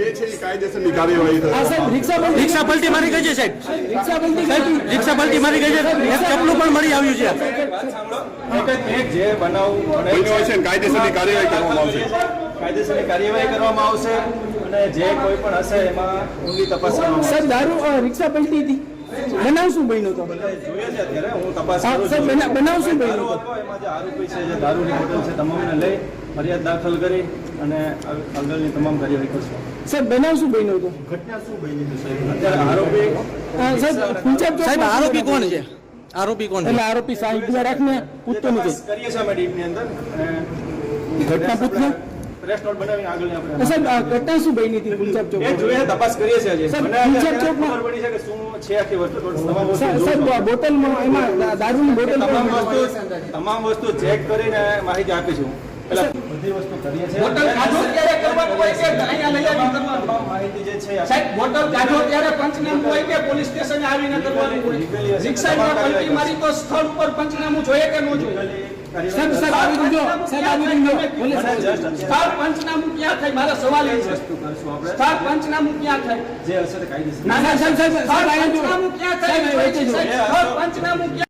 જે છે એ કાયદેસરની કાર્યવાહી થશે રિક્ષા પલટી મારી ગઈ છે સાહેબ. રિક્ષા સાહેબ રિક્ષા પલટી મારી ગઈ છે એક ચપલું પણ મળી આવ્યું છે. એક જ બનાવ બને બન્યો છે ને કાયદેસરની કાર્યવાહી કરવામાં આવશે. કાયદેસરની કાર્યવાહી કરવામાં આવશે અને જે કોઈ પણ હશે એમાં ઊંડી તપાસ દારૂ રિક્ષા પલટી હતી. બનાવ શું બન્યો તો. જોઈએ છે અત્યારે હું તપાસ બનાવ શું બન્યો એમાં જે આરોપી છે જે દારૂની બોટલ છે તમામને લઈ ફરિયાદ દાખલ કરી અને આગ- આગળની તમામ કાર્યવાહી કરશું. સાહેબ બનાવ શું બન્યો હતો? ઘટના શું બની છે સાહેબ? આરોપી સાહેબ સાહેબ આરોપી કોણ છે? આરોપી કોણ એટલે આરોપી સાહેબ રાખને પૂછતો નથી. તપાસ કરીએ છીએ અમે ડીપની અંદર. ઘટના પૂછને? ઘટના શું બની હતી તપાસ કરીએ છીએ ચોકમાં- બોટલમાં એમાં દારૂની બોટલ તમામ વસ્તુ ચેક કરીને માહિતી આપીશું. બધી વસ્તુ કરીએ છીએ. હોય કે અહીંયા લઈ આવી કરવાનું? માહિતી જે છે સાહેબ બોટલ કાઢો ત્યારે પંચનામું હોય કે પોલીસ સ્ટેશને આવીને કરવાનું? હોય રિક્ષામાં પલટી મારી તો સ્થળ ઉપર પંચનામું જોઈએ કે ન જોઈએ? સાહેબ સાહેબ આવી દીધો સાહેબ આવી દીધો પોલીસ સ્થળ પંચનામું ક્યાં થાય? મારો સવાલ એ છે. વસ્તુ કરશું આપણે? સ્થળ પંચનામું ક્યાં થાય? જે હશે કાયદેસર. ના ના સાહેબ સાહેબ સાહેબ સ્થળ પંચનામું ક્યાં થાય? સ્થળ પંચનામું ક્યાં